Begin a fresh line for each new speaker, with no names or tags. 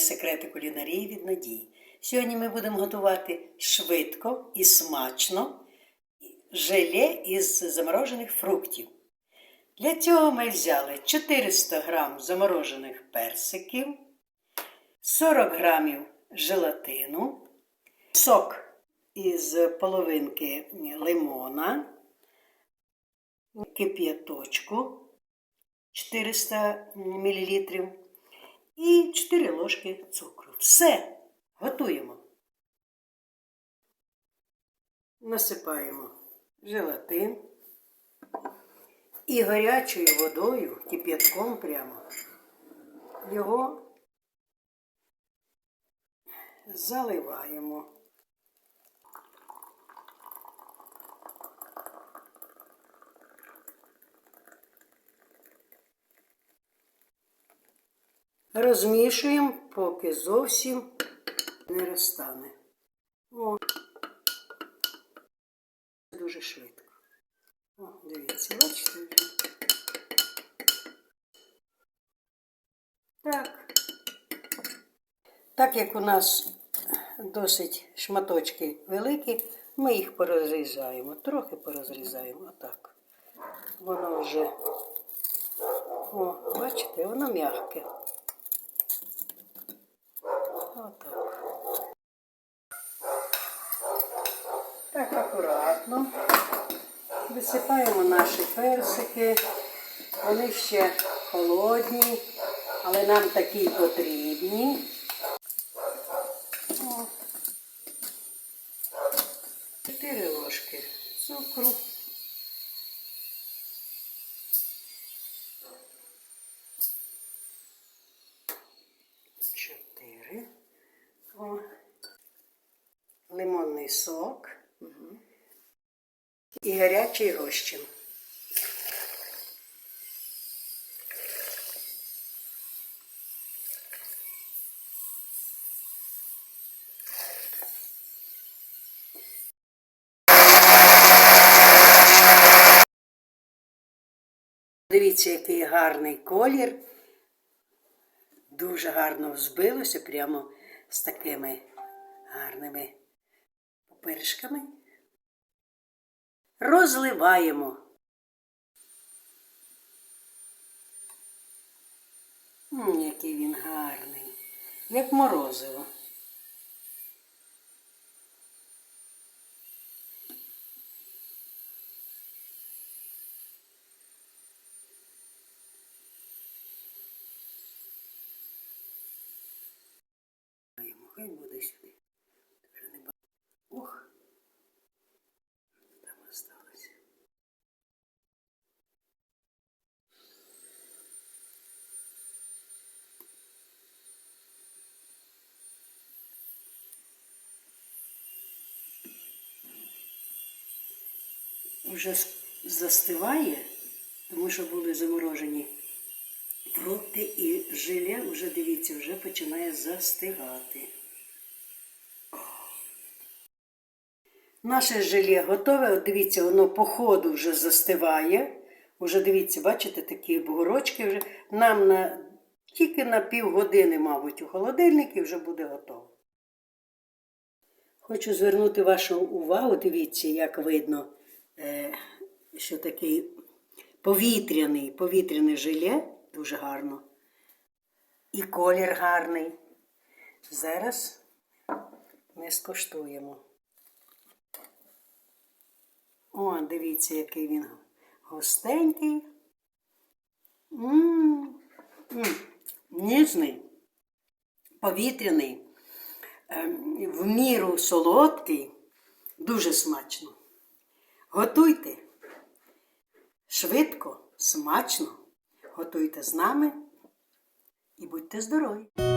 секрети кулінарії від надії. Сьогодні ми будемо готувати швидко і смачно желе із заморожених фруктів. Для цього ми взяли 400 г заморожених персиків, 40 г желатину, сок із половинки лимона, кип'яточку 400 мл і 4 ложки цукру. Все готуємо. Насипаємо желатин і гарячою водою, кип'ятком прямо, його заливаємо. Розмішуємо, поки зовсім не розтане. О, дуже швидко. О, дивіться, бачите? Так. Так як у нас досить шматочки великі, ми їх порозрізаємо, трохи порозрізаємо, отак. Воно вже, о, бачите, воно м'яке. Отак. Так, акуратно. Висипаємо наші персики. Вони ще холодні, але нам такі потрібні. Чотири ложки цукру. Чотири. О. Лимонний сок. І гарячий розчин. Дивіться, який гарний колір. Дуже гарно взбилося прямо з такими гарними пупиришками. Розливаємо. М, який він гарний, як морозиво. Хай буде сюди. Вже застиває, тому що були заморожені фрукти і желе, вже дивіться, вже починає застигати. Наше желе готове. От дивіться, воно по ходу вже застиває. Уже дивіться, бачите, такі бугорочки вже. Нам на, тільки на півгодини, мабуть, у холодильнику вже буде готово. Хочу звернути вашу увагу, дивіться, як видно, що такий повітряний, повітряне желе, дуже гарно. І колір гарний. Зараз ми скуштуємо. О, дивіться, який він густенький. М, Ніжний, повітряний, ем, в міру солодкий, дуже смачно. Готуйте. Швидко, смачно, готуйте з нами. І будьте здорові!